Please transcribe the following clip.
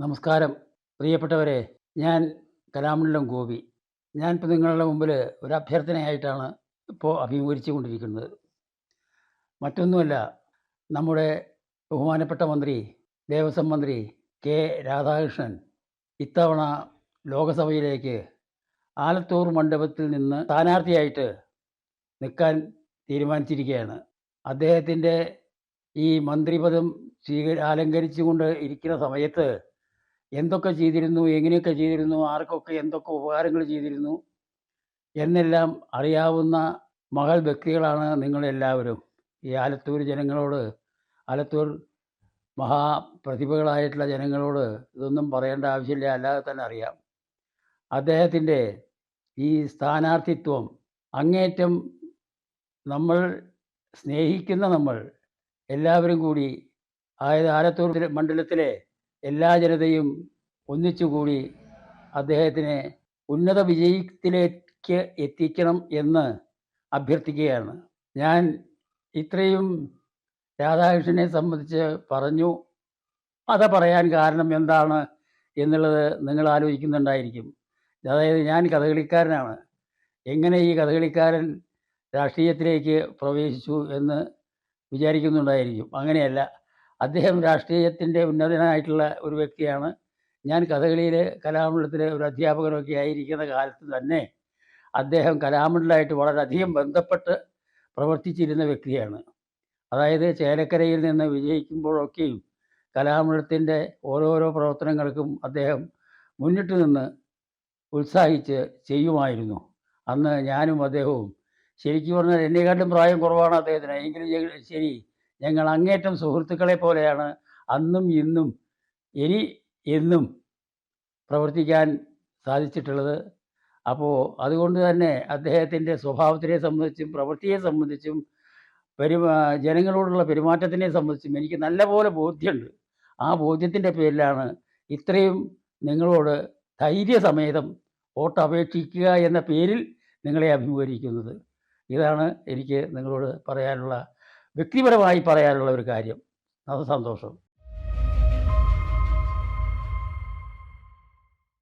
നമസ്കാരം. പ്രിയപ്പെട്ടവരെ ഞാൻ കലാമണ്ഡലം ഗോപി. ഞാനിപ്പോൾ നിങ്ങളുടെ മുമ്പിൽ ഒരു അഭ്യർത്ഥനയായിട്ടാണ് ഇപ്പോൾ അഭിമുഖീകരിച്ചു കൊണ്ടിരിക്കുന്നത് മറ്റൊന്നുമല്ല നമ്മുടെ ബഹുമാനപ്പെട്ട മന്ത്രി ദേവസ്വം മന്ത്രി കെ. രാധാകൃഷ്ണൻ ഇത്തവണ ലോകസഭയിലേക്ക് ആലത്തൂർ മണ്ഡപത്തിൽ നിന്ന് സ്ഥാനാർത്ഥിയായിട്ട് നിൽക്കാൻ തീരുമാനിച്ചിരിക്കുകയാണ്. അദ്ദേഹത്തിന്റെ ഈ മന്ത്രിപദം സ്വീക അലങ്കരിച്ചുകൊണ്ട് ഇരിക്കുന്ന സമയത്ത് എന്തൊക്കെ ചെയ്തിരുന്നു എങ്ങനെയൊക്കെ ചെയ്തിരുന്നു ആർക്കൊക്കെ എന്തൊക്കെ ഉപകാരങ്ങൾ ചെയ്തിരുന്നു എന്നെല്ലാം അറിയാവുന്ന മകൾ വ്യക്തികളാണ് നിങ്ങളെല്ലാവരും. ഈ ആലത്തൂർ ജനങ്ങളോട് ആലത്തൂർ മഹാപ്രതിഭകളായിട്ടുള്ള ജനങ്ങളോട് ഇതൊന്നും പറയേണ്ട ആവശ്യമില്ല അല്ലാതെ തന്നെ അറിയാം. അദ്ദേഹത്തിന്റെ ഈ സ്ഥാനാർത്ഥിത്വം അങ്ങേറ്റം നമ്മൾ സ്നേഹിക്കുന്ന നമ്മൾ എല്ലാവരും കൂടി അതായത് ആലത്തൂർ മണ്ഡലത്തിലെ എല്ലാ ജനതയും ഒന്നിച്ചുകൂടി അദ്ദേഹത്തിനെ ഉന്നത വിജയത്തിലേക്ക് എത്തിക്കണം എന്ന് അഭ്യർത്ഥിക്കുകയാണ്. ഞാൻ ഇത്രയും രാധാകൃഷ്ണനെ സംബന്ധിച്ച് പറഞ്ഞു. അത പറയാൻ കാരണം എന്താണ് എന്നുള്ളത് നിങ്ങൾ ആലോചിക്കുന്നുണ്ടായിരിക്കും. അതായത് ഞാൻ കഥകളിക്കാരനാണ്. എങ്ങനെ ഈ കഥകളിക്കാരൻ രാഷ്ട്രീയത്തിലേക്ക് പ്രവേശിച്ചു എന്ന് വിചാരിക്കുന്നുണ്ടായിരിക്കും. അങ്ങനെയല്ല. അദ്ദേഹം രാഷ്ട്രീയത്തിന്റെ ഉന്നതനായിട്ടുള്ള ഒരു വ്യക്തിയാണ്. ഞാൻ കഥകളിയിലെ കലാമണ്ഡലത്തിലെ ഒരു അധ്യാപകനൊക്കെ ആയിരിക്കുന്ന കാലത്ത് തന്നെ അദ്ദേഹം കലാമണ്ഡലമായിട്ട് വളരെയധികം ബന്ധപ്പെട്ട് പ്രവർത്തിച്ചിരുന്ന വ്യക്തിയാണ്. അതായത് ചേലക്കരയിൽ നിന്ന് വിജയിക്കുമ്പോഴൊക്കെയും കലാമണ്ഡലത്തിന്റെ ഓരോരോ പ്രവർത്തനങ്ങൾക്കും അദ്ദേഹം മുന്നിട്ട് നിന്ന് ഉത്സാഹിച്ച് ചെയ്യുമായിരുന്നു. അന്ന് ഞാനും അദ്ദേഹവും ശരിക്കും പറഞ്ഞാൽ എന്നെക്കാട്ടും പ്രായം കുറവാണ് അദ്ദേഹത്തിന്. എങ്കിലും ശരി ഞങ്ങൾ അങ്ങേറ്റം സുഹൃത്തുക്കളെ പോലെയാണ് അന്നും ഇന്നും ഇനി എന്നും പ്രവർത്തിക്കാൻ സാധിച്ചിട്ടുള്ളത്. അപ്പോൾ അതുകൊണ്ട് തന്നെ അദ്ദേഹത്തിന്റെ സ്വഭാവത്തിനെ സംബന്ധിച്ചും പ്രവൃത്തിയെ സംബന്ധിച്ചും പെരുമാ ജനങ്ങളോടുള്ള പെരുമാറ്റത്തിനെ സംബന്ധിച്ചും എനിക്ക് നല്ലപോലെ ബോധ്യമുണ്ട്. ആ ബോധ്യത്തിന്റെ പേരിലാണ് ഇത്രയും നിങ്ങളോട് ധൈര്യസമേതം വോട്ട് അപേക്ഷിക്കുക എന്ന പേരിൽ നിങ്ങളെ അഭിമുഖീകരിക്കുന്നത്. ഇതാണ് എനിക്ക് നിങ്ങളോട് പറയാനുള്ള വ്യക്തിപരമായി പറയാനുള്ള ഒരു കാര്യം. അത് സന്തോഷം.